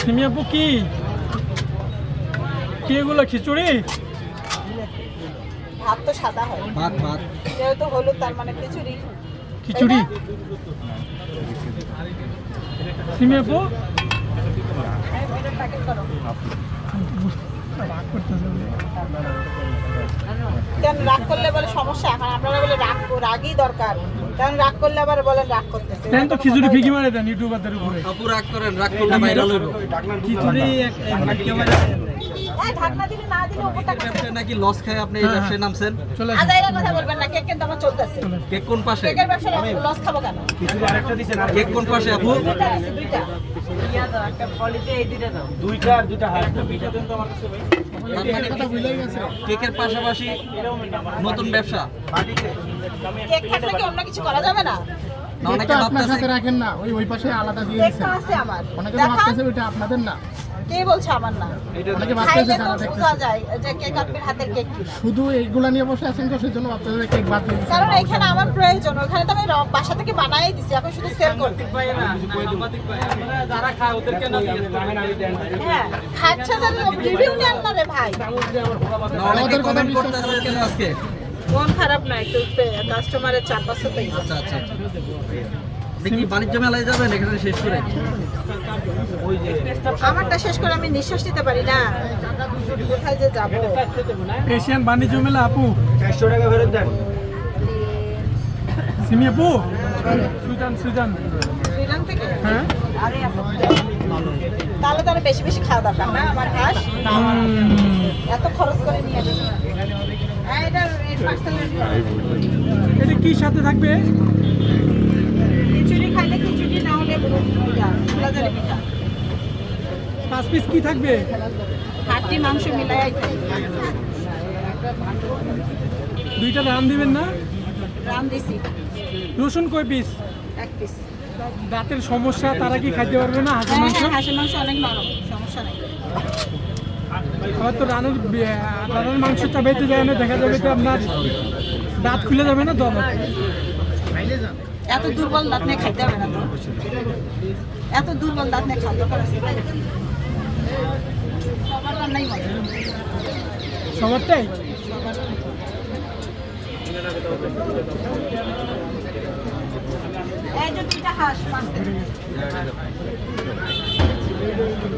সিমি আপু কি? কি এগুলো খিচুড়ি? ভাত তো সাদা হয়। ভাত ভাত। যেহেতু হলুদ তার মানে খিচুড়ি। খিচুড়ি? সিমি আপু? প্যাকেট করো। রাগ কেন রাগ করলে বলে সমস্যা? এখন আপনারা বলে রাগ রাগই দরকার। কারণ রাগ করলে আবার বলেন রাগ করতেছে? দেন তো খিচুড়ি ফিকি মারে দেন ইউটিউবারদের উপরে। আপু রাগ করেন রাগ করলে ভাইরাল হবে খিচুড়ি এই নাকি লস খায় আপনি এই ব্যবসায় নামছেন? চলে আসেন, আজাইরা কথা বলবেন না কেক কিন্তু আমার চলতেছে। কেক কোন পাশে? কেকের ব্যবসা লস খাব কেন? কেক কোন পাশে আপু? দুইটা দিছি দুইটা। তার কেকের পাশাপাশি নতুন ব্যবসা? কেক থাকলে কি অন্য কিছু করা যাবে না? না অনেকে আপনার ভাবতেছে সাথে রাখেন না ওই ওই পাশে আলাদা দিয়ে আছে আমার। অনেকে ভাবতেছে আপনাদের না। কে বলছে আমার না খাইলে তো বোঝা যায় যে কেক আপের হাতের কেক শুধু এইগুলা নিয়ে বসে আছেন তো সেই জন্য ভাবতেছে কেক বাদ কারণ এখানে আমার প্রয়োজন ওখানে তো আমি বাসা থেকে বানাই দিছি এখন শুধু সেল করতে হ্যাঁ খাচ্ছে রিভিউ নেন না রে ভাই। না আমাদের কথা কমেন্ট বিশ্বাস করতেছে কেন আজকে? মন খারাপ না একটু কাস্টমারের চার পাঁচশো তো আচ্ছা আচ্ছা আচ্ছা। আপনি কি বাণিজ্য মেলায় যাবেন? এখানে শেষ করে? আমারটা শেষ করে আমি নিঃশ্বাস নিতে পারি না। কোথায় যে যাব? এশিয়ান বাণিজ্য মেলা আপু। সিমি আপু সুইজান সুইজান সুইডেন থেকে? হ্যাঁ। তাহলে তো আরও বেশি বেশি খাওয়া দরকার না আমার হাঁস? এত খরচ করে নিয়ে পার্সেলের এটা কি সাথে থাকবে? খিচুড়ি খাইলে খিচুড়ি না হলে ফুলাজারি পিঠা পাঁচ পিস কি থাকবে? হাড্ডি মাংস মিলাই দুইটা রান দিবেন না? রান দিছি। রসুন কয় পিস? এক পিস। দাঁতের সমস্যা তারা কি খাইতে পারবে না? হাঁসের মাংস? হ্যাঁ হাঁসের মাংস অনেক নরম সমস্যা নেই। আবার তো রানের রানের মাংস যায় না দেখা যাবে যে আপনার দাঁত খুলে যাবে না দল এত দুর্বল দাঁত নিয়ে খাইতে হবে না তো। এত দুর্বল দাঁত নিয়ে খাওয়া দরকার আছে সবার রান্নাই মজা? সবারটাই এই যে দুইটা হাঁস মারতে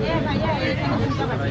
এ ভাইয়া এইখানে দুইটা বাটি